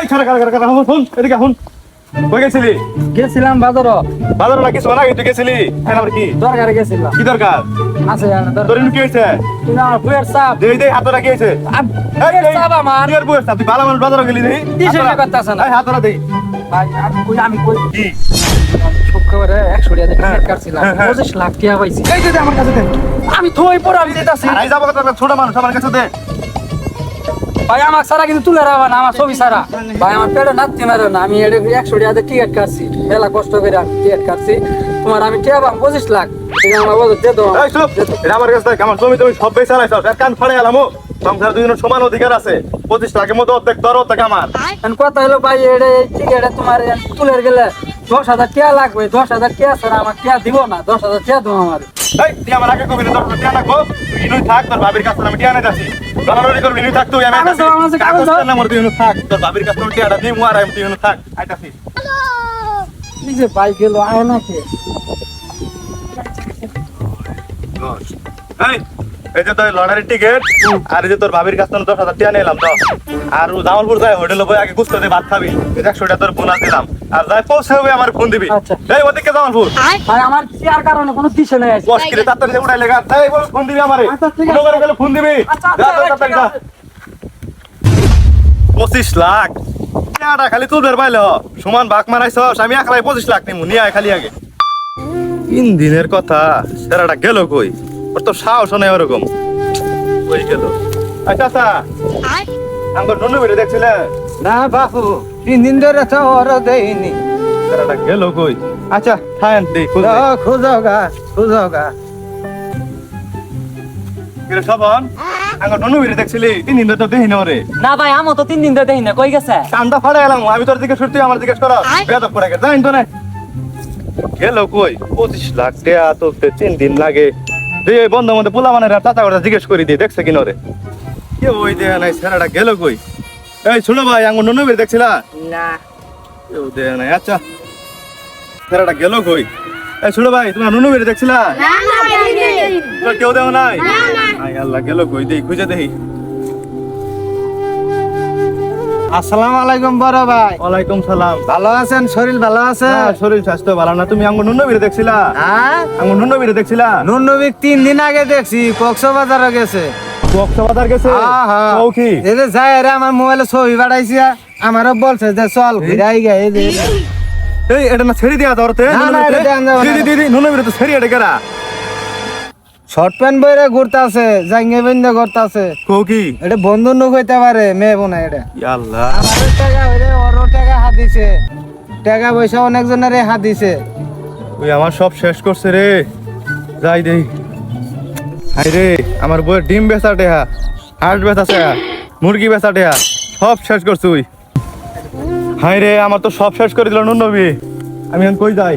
এই খারা খারা খারা খারা হুন হুন এদিকে হুন কই গেছিলি? গেছিলাম বাজার। বাজার না কিছু না তুই গেছিলি? হ্যাঁ কি? দরকারে গেছিলাম। কি দরকার? আছে তোর ইনু কি হয়েছে? তুমি আমার বুয়ের সাপ। দে দে হাতরা কি হয়েছে? বুয়ের সাপ আমার। তুই আর বসে তুই ভালো মানুষ বাজারে গেলি নি? এই ভাই আমি কই আমি কই? কি? শুক্রবারে একশো টাকা দিয়ে হ্যাঁ, টিকিট কাটছিলাম হ্যাঁ, হ্যাঁ। পঁচিশ লাখ টাকা পাইছি। এই দে দে আমার কাছে দে। আমি থই আমি দিতেছি। আই যাব কত ছোট মানুষ আমার কাছে দে। ভাই আমার সারা কিন্তু তুলে রাখবা না আমার ছবি সারা ভাই আমার পেটে নাচতে মারো না আমি একশো টাকা টিকিট কাটছি। মেলা কষ্ট করে আমি টিকিট কাটছি। তোমার আমি টিয়া পাম পঁচিশ লাখ। আমার কাছে জমি তুমি সব বেশ চালাইছ কান ফাড়ে এলাম সংসার দুজনের সমান অধিকার আছে। পঁচিশ লাখের মতো অর্ধেক তোর অর্ধেক আমার। কথা হলো ভাই এটা তোমার তুলে গেলে দশ হাজার টাকা লাগবে দশ হাজার টাকা ছাড়া আমার টাকা দিব না দশ হাজার টাকা দেবো আমার। এই তুই আমার আগে কবি টিয়া তুই ইনুই থাক তোর ভাবির কাছে আমি টিয়া নিতে আসি। দলাদলি করবি ইনুই থাক তুই আমি কাগজ না মোর তুই থাক তোর ভাবির কাছে তোর টিয়াটা দিই মুয়ার আমি তুই ইনু থাক আইতাছি। এই যে ভাই গেল আয় নাকি? এই এই যে তোর লটারির টিকিট আর এই যে তোর ভাবির কাছে দশ হাজার টিয়া নিলাম তো আর জামালপুর যায় হোটেলে বই আগে দিয়ে ভাত খাবি। একশো টাকা তোর বোনাস দিলাম। আর যাই পৌঁছে হবে আমার ফোন দিবি। আচ্ছা। এই ওদিকে জামালপুর ভাই আমার চেয়ার কারণে কোনো দিশে নেই। বস কিরে তাড়াতাড়ি উড়াই লেগা এই বল ফোন দিবি আমারে। আচ্ছা, ফোন করে গেলে ফোন দিবি। আচ্ছা, তাড়াতাড়ি যা। লাখ। টাকাটা খালি তুলবের পাইলে সমান আমি একলাই পঁচিশ লাখ নিমু। নিয়ে আয় খালি আগে। তিন দিনের কথা সেরাটা গেল কই? ওর তো সাহস নেই ওরকম। কই গেল? আচ্ছা আচ্ছা। আমার ননু বেড়ে দেখছিলে? না বাবু তিন দিন ধরে তো ওর দেয়নি। সেরাটা গেল কই? আচ্ছা থাকেন দেই খুঁজে দেই। খুঁজো গা খুঁজো গা। কিরে শবন আমার ননু বেড়ে দেখছিলি? তিন দিন ধরে তো দেখিনি ওরে। না ভাই আমও তো তিন দিন ধরে দেখি না কই গেছে? কান্দা ফাড়ে গেলাম আমি তোর দিকে ছুটতে আমার দিকে করা বেদব করে গেছে জানিস তো না? গেল কই? পঁচিশ লাখ টাকা তুলতে তিন দিন লাগে। দিয়ে এই বন্ধ মধ্যে পোলা মানে চাচা করে জিজ্ঞেস করি দিয়ে দেখছে কিনা রে কে ওই দেয়া নাই ছেলেটা গেল কই? এই শুনো ভাই আঙ্গুর ননু বের দেখছিলা? না। কেউ দেয়া নাই আচ্ছা। গেল কই? এই শুনো ভাই তোমার নুনু বের দেখছিলা? তোর কেউ দেও নাই? আই আল্লাহ গেল কই? দেই খুঁজে দেই। আসসালামু আলাইকুম বড় ভাই। ওয়ালাইকুম সালাম। ভালো আছেন? শরীর ভালো আছে? হ্যাঁ, শরীর স্বাস্থ্য ভালো না। তুমি আঙ্গুর নুনু বের দেখছিলা? হ্যাঁ? আঙ্গুর নুনু বের দেখছিলা? নুন নুনবিক তিন দিন আগে দেখছি কক্সবাজারে গেছে। কক্সবাজার গেছে। হ্যাঁ, হ্যাঁ। ও কি এই যে যাই রে আমার মোবাইলে ছবি পাঠাইছি আমারও বলছে যে চল ঘুরাই গে এই যে। এই এটা না ছেড়ে দিয়া ধরতে। দিদি দিদি নুনু বের তো ছেড়ে এটা কেরা শর্ট প্যান্ট বইরে ঘুরতাছে জাঙ্গে বন্ধ করতাছে কো কি এটা বন্ধু নুক হইতে পারে মেয়ে বোনা এটা। আল্লাহ আমারও টাকা হইলে ওরও টাকা হাত দিছে টাকা পয়সা অনেকজনের হাত দিছে ওই আমার সব শেষ করছে রে। যাই দেই হাই রে, আমার বউয়ের ডিম বেচা টেহা হার্ট বেচা টেহা মুরগি বেচা টেহা, সব শেষ করছুই হাই রে, আমার তো সব শেষ করে দিল নবী আমি এখন কই যাই?